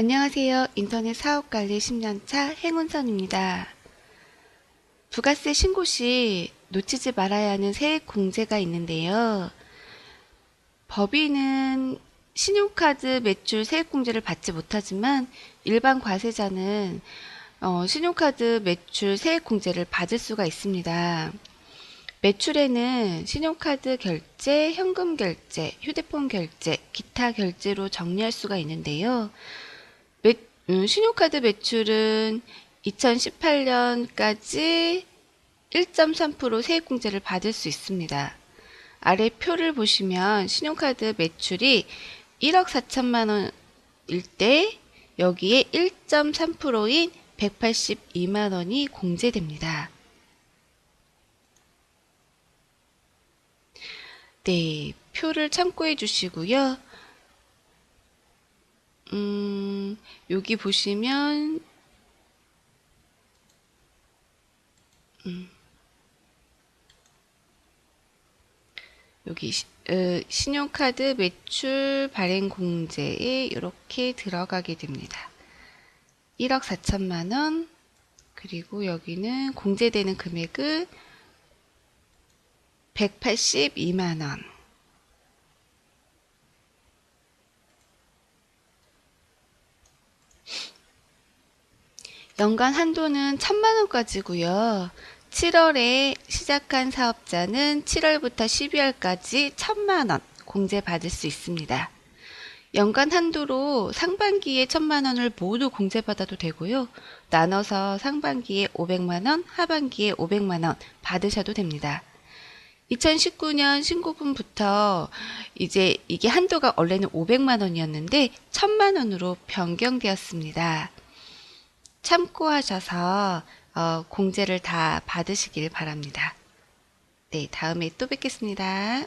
안녕하세요. 인터넷 사업관리 10년차 행운선입니다. 부가세 신고 시 놓치지 말아야 하는 세액 공제가 있는데요. 법인은 신용카드 매출 세액 공제를 받지 못하지만 일반 과세자는 어, 신용카드 매출 세액 공제를 받을 수가 있습니다. 매출에는 신용카드 결제, 현금 결제, 휴대폰 결제, 기타 결제로 정리할 수가 있는데요. 매, 음, 신용카드 매출은 2018년까지 1.3% 세액공제를 받을 수 있습니다. 아래 표를 보시면 신용카드 매출이 1억 4천만 원일 때 여기에 1.3%인 182만 원이 공제됩니다. 네, 표를 참고해 주시고요. 음, 여기 보시면 음, 여기 시- 어, 신용카드 매출 발행 공제에 이렇게 들어가게 됩니다. 1억 4천만 원 그리고 여기는 공제되는 금액은 182만 원. 연간 한도는 1000만 원까지고요. 7월에 시작한 사업자는 7월부터 12월까지 1000만 원 공제 받을 수 있습니다. 연간 한도로 상반기에 1000만 원을 모두 공제받아도 되고요. 나눠서 상반기에 500만 원, 하반기에 500만 원 받으셔도 됩니다. 2019년 신고분부터 이제 이게 한도가 원래는 500만 원이었는데 1000만 원으로 변경되었습니다. 참고하셔서 어, 공제를 다 받으시길 바랍니다. 네, 다음에 또 뵙겠습니다.